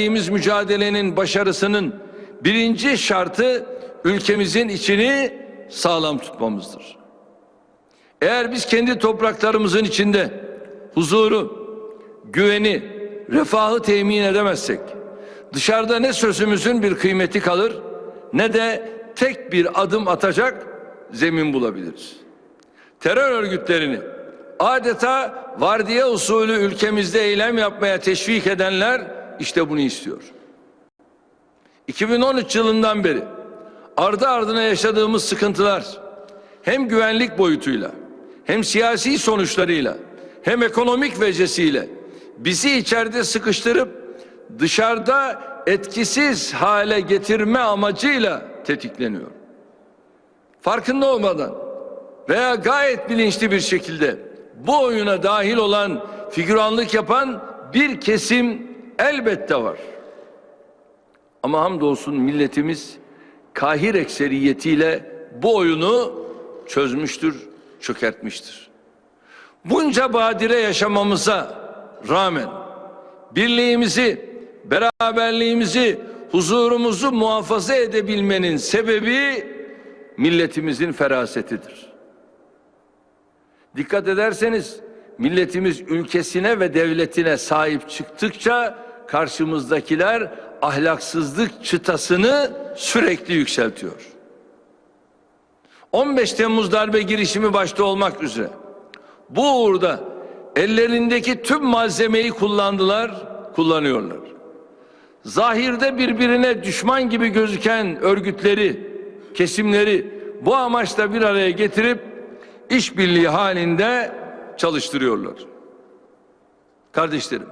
verdiğimiz mücadelenin başarısının birinci şartı ülkemizin içini sağlam tutmamızdır. Eğer biz kendi topraklarımızın içinde huzuru, güveni, refahı temin edemezsek dışarıda ne sözümüzün bir kıymeti kalır ne de tek bir adım atacak zemin bulabiliriz. Terör örgütlerini adeta vardiya usulü ülkemizde eylem yapmaya teşvik edenler işte bunu istiyor. 2013 yılından beri ardı ardına yaşadığımız sıkıntılar hem güvenlik boyutuyla hem siyasi sonuçlarıyla hem ekonomik vecesiyle bizi içeride sıkıştırıp dışarıda etkisiz hale getirme amacıyla tetikleniyor. Farkında olmadan veya gayet bilinçli bir şekilde bu oyuna dahil olan figüranlık yapan bir kesim elbette var. Ama hamdolsun milletimiz kahir ekseriyetiyle bu oyunu çözmüştür, çökertmiştir. Bunca badire yaşamamıza rağmen birliğimizi, beraberliğimizi, huzurumuzu muhafaza edebilmenin sebebi milletimizin ferasetidir. Dikkat ederseniz milletimiz ülkesine ve devletine sahip çıktıkça karşımızdakiler ahlaksızlık çıtasını sürekli yükseltiyor. 15 Temmuz darbe girişimi başta olmak üzere bu uğurda ellerindeki tüm malzemeyi kullandılar, kullanıyorlar. Zahirde birbirine düşman gibi gözüken örgütleri, kesimleri bu amaçla bir araya getirip işbirliği halinde çalıştırıyorlar. Kardeşlerim,